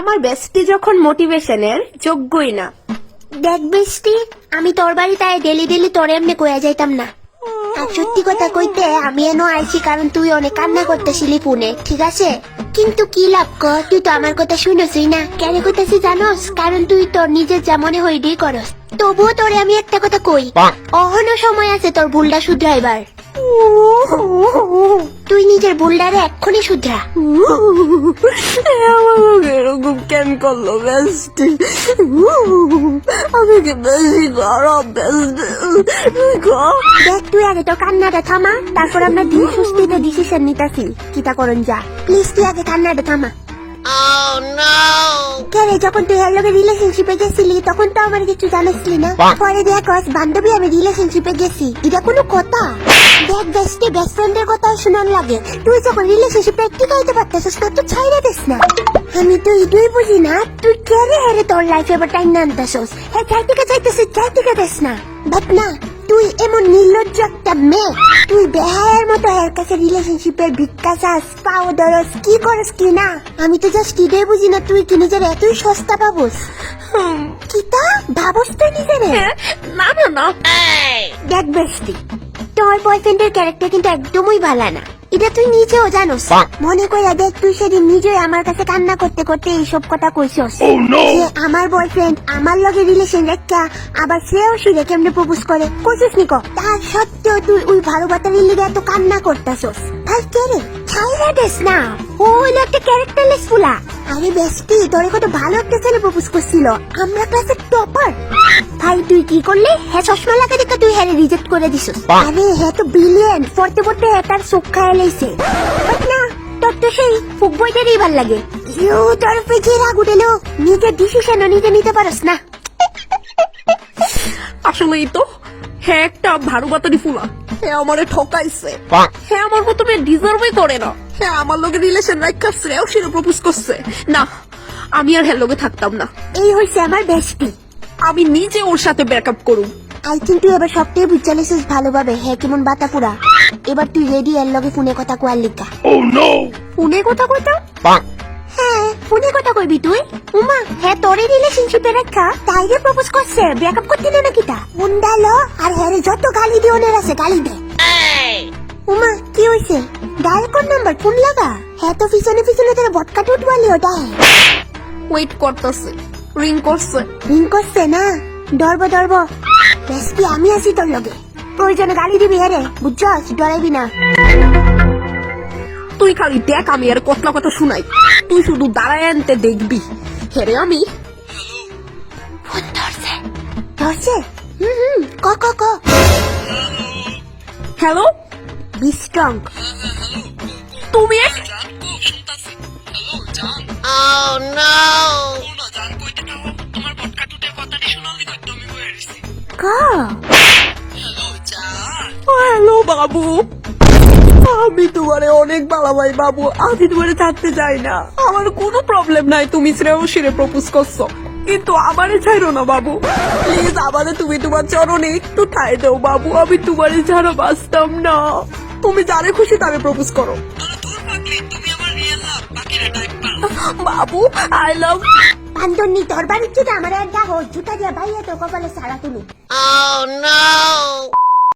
আমার বেস্টি যখন মোটিভেশনের যোগ্যই না। দেখ বেস্টি আমি তোর বাড়িতে আয় ডেলি ডেলি তোর এমনি কইয়া যাইতাম না। আর সত্যি কথা কইতে আমি এনো আইছি কারণ তুই অনেক কান্না করতেছিলি ফোনে ঠিক আছে? কিন্তু কি লাভ কর তুই তো আমার কথা শুনছই না। কেন কইতাছি জানোস? কারণ তুই তোর নিজের যা মনে হইডি করস। তবুও তোরে আমি একটা কথা কই অহনো সময় আছে তোর ভুলটা শুধরাইবার তুই নিজের ভুলটারে এক্ষুনি শুধরা। কেন করল বেস্টি? আমি কি বেশি খারাপ বেস্টি? দেখ। তুই আগে তো কান্নাটা থামা। তারপর আমরা দিন সুস্থিতে ডিসিশন নিতেছি। কিতা করুন যা। প্লিজ তুই আগে কান্নাটা থামা। কে রে যখন তুই এর লগে রিলেশনশিপে গেছিলি তখন তো আমার কিছু জানাসলি না পরে দেখস বান্ধবী আমি রিলেশনশিপে গেছি। এটা কোনো কথা? দেখ বেস্টে বেস্ট ফ্রেন্ডের কথা শোনার লাগে। তুই যখন রিলেশনশিপে টিকাইতে পারতেছিস না তুই ছাইরা দিস না। আমি তো এটাই বুঝি না তুই কে রে হেরে তোর লাইফে এবার টাইম না আনতেছস? হ্যাঁ যাই থেকে যাইতেছিস যাই থেকে দিস না। বাট না তুই এমন নির্লজ্জ একটা মেয়ে। তুই বেহায়ের মতো এর কাছে রিলেশনশিপের ভিক্ষা চাস পাও দরস কি করস কি না? আমি তো জাস্ট এটাই বুঝি না তুই কি নিজের এতই সস্তা পাবস কিতা? ভাবস তুই নিজের না। না না দেখ বেস্টি তোর বয়ফ্রেন্ডের ক্যারেক্টার কিন্তু একদমই ভালো না। এটা তুই নিজেও জানোস। মনে কইরা দেখ তুই সেদিন নিজেই আমার কাছে কান্না করতে করতে এইসব কথা কইছস। যে আমার বয়ফ্রেন্ড আমার লগে রিলেশন রেখা আবার সেও সিরে কেমনে প্রপোজ করে কইছিস নিকো তার সত্ত্বেও তুই ওই ভালো বাতারির লিগে এত কান্না করতেছস। ভাই কে রে? ছাইরা দেস না। ও হইল একটা ক্যারেক্টারলেস ফুলা। আরে বেস্টি তোরে কত ভালো একটা ছেলে প্রপোজ করছিল। আমরা ক্লাসের টপার তুই কি করলি? হ্যাঁ চশমা লাগা দেখে তুই হ্যাঁ রিজেক্ট করে দিছিস। আরে হ্যাঁ তো ব্রিলিয়েন্ট পড়তে পড়তে হ্যাঁ তার চোখ খায় লাইছে না তোর তো সেই ফুক বইটারই ভালো লাগে। ইউ তোর পেজে রাগ উঠেলো। নিজের ডিসিশনও নিজে নিতে পারস না। আসলেই তো হ্যাঁ একটা ভারু বাতারি ফুলা। হ্যাঁ আমারে ঠকাইছে। হ্যাঁ আমার মতো মেয়ে ডিজার্ভই করে না। হ্যাঁ আমার লোকে রিলেশন রাখা শ্রেয় সেটা প্রপোজ করছে। না আমি আর হ্যাঁ লোকে থাকতাম না। এই হইছে আমার বেস্টি আমি নিজে ওর সাথে ব্যাকআপ করুম। আই থিঙ্ক তুই এবার সবটাই বুঝালিছিস ভালোভাবে। হ্যাঁ কেমন বাতা পুরা এবার তুই রেডি এর লগে ফোনে কথা কোয়ার লিগা। ফোনে কথা কইতা? হ্যাঁ ফোনে কথা কইবি তুই? উমা হ্যাঁ তোরে রিলেশনশিপে রেখা তাইরে প্রপোজ করছে ব্রেকআপ করতে না নাকি তা ফোন ডালো আর হ্যাঁ রে যত গালি দিওনের আছে গালি দে। উমা কি হইছে? ডায়াল কোন নাম্বার? ফোন লাগা? হ্যাঁ তো পিছনে পিছনে তোর বটকা টুটবালি ওটা ওয়েট করতেছে। রিং করছে রিং করছে না ডরব ডরব বেশি আমি আছি তোর লগে। প্রয়োজনে গালি দিবি হ্যাঁ বুঝছস? ডরাইবি না। তুই খালি দেখ আমি আর কতলা কথা শুনাই। তুই শুধু দাঁড়ায় আনতে দেখবি। হেরে আমি। ফোন ধরছে। হুম হুম। ক ক ক। হ্যালো? Be strong. তুমি ক? হ্যালো বাবু। আমি তোমারে অনেক ভালো ভাই বাবু। আমি তোমারে ছাড়তে চাই না। আমার কোনো প্রবলেম নাই তুমি শ্রেয় শিরে প্রপোজ করছ। কিন্তু আমারে ছাইরো না বাবু। প্লিজ আমারে তুমি তোমার চরণে একটু ঠাই দাও বাবু। আমি তোমারে ছাড়া বাঁচতাম না। তুমি যারে খুশি তারে প্রপোজ করো। বাবু আই লাভ পান্দন্নি তোর বাড়ির জুতা আমার একটা দেখো জুতা দিয়ে ভাইয়া তো কপালে সারা তুলু Oh no!